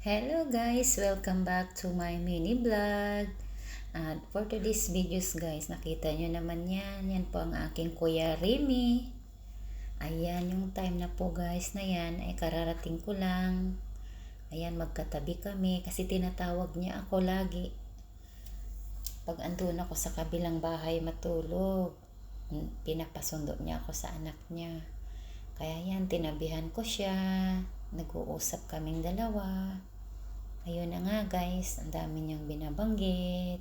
Hello guys! Welcome back to my mini vlog. At for today's videos guys, nakita nyo naman yan. Yan po ang aking Kuya Remy. Ayan, yung time na po guys na yan ay kararating ko lang. Ayan, magkatabi kami kasi tinatawag niya ako lagi. Pag andun ako sa kabilang bahay matulog, pinapasundo niya ako sa anak niya. Kaya yan, tinabihan ko siya. Nag-uusap kaming dalawa. Ayun na nga guys, ang dami niyang binabanggit.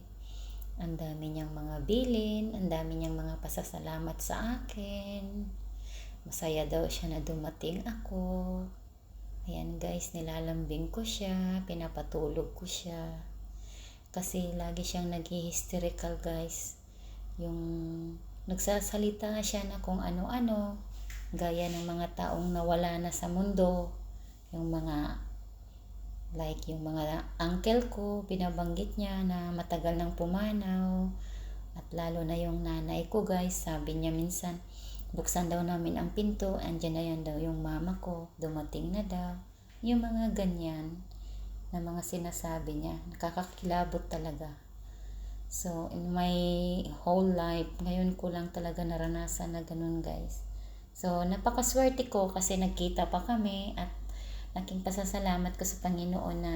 Ang dami niyang mga bilin, ang dami niyang mga pasasalamat sa akin. Masaya daw siya na dumating ako. Ayan guys, nilalambing ko siya, pinapatulog ko siya. Kasi lagi siyang nag-hysterical guys. Yung nagsasalita siya na kung ano-ano, gaya ng mga taong nawala na sa mundo, yung mga like yung mga uncle ko, binabanggit niya na matagal nang pumanaw, at lalo na yung nanay ko guys, sabi niya minsan, buksan daw namin ang pinto, andyan na yan daw yung mama ko, dumating na daw. Yung mga ganyan na mga sinasabi niya, nakakakilabot talaga. So, in my whole life, ngayon ko lang talaga naranasan na ganun guys. So, napakaswerte ko kasi nagkita pa kami at Aking pasasalamat ko sa Panginoon na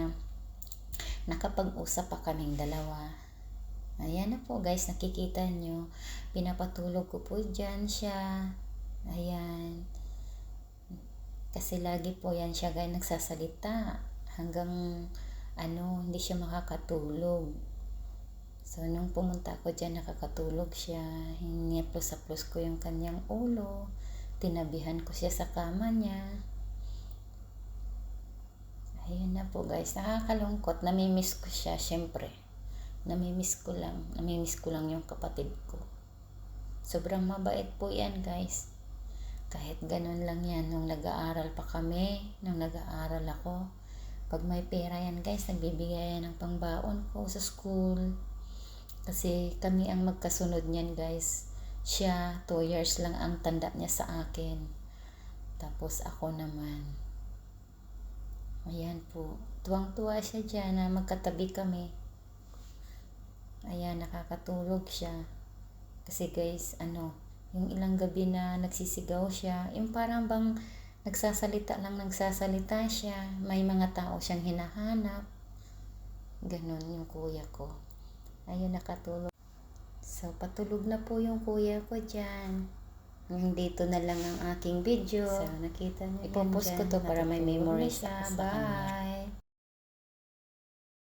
nakapag-usap pa kaming dalawa. Ayan na po guys, nakikita nyo. Pinapatulog ko po dyan siya. Ayan. Kasi lagi po yan siya guys nagsasalita. Hanggang ano, hindi siya makakatulog. So, nung pumunta ako dyan, nakakatulog siya. Hiniplos-aplos ko yung kanyang ulo. Tinabihan ko siya sa kama niya. Na po guys, nakakalungkot. Namimiss ko siya, syempre. Namimiss ko lang. Namimiss ko lang yung kapatid ko. Sobrang mabait po yan guys. Kahit ganun lang yan, nung nag-aaral pa kami, nung nag-aaral ako, pag may pera yan guys, nagbibigay yan ng pangbaon ko sa school. Kasi kami ang magkasunod niyan guys. Siya, 2 years lang ang tanda niya sa akin. Tapos ako naman, Ayan po. Tuwang-tuwa siya dyan na magkatabi kami. Ayan, nakakatulog siya. Kasi guys, ano, yung ilang gabi na nagsisigaw siya, yung parang bang nagsasalita lang nagsasalita siya. May mga tao siyang hinahanap. Ganon yung kuya ko. Ayun, nakatulog. So, patulog na po yung kuya ko dyan. Dito na lang ang aking video. So, nakita niyo Ipopost ko to para may memories. Bye!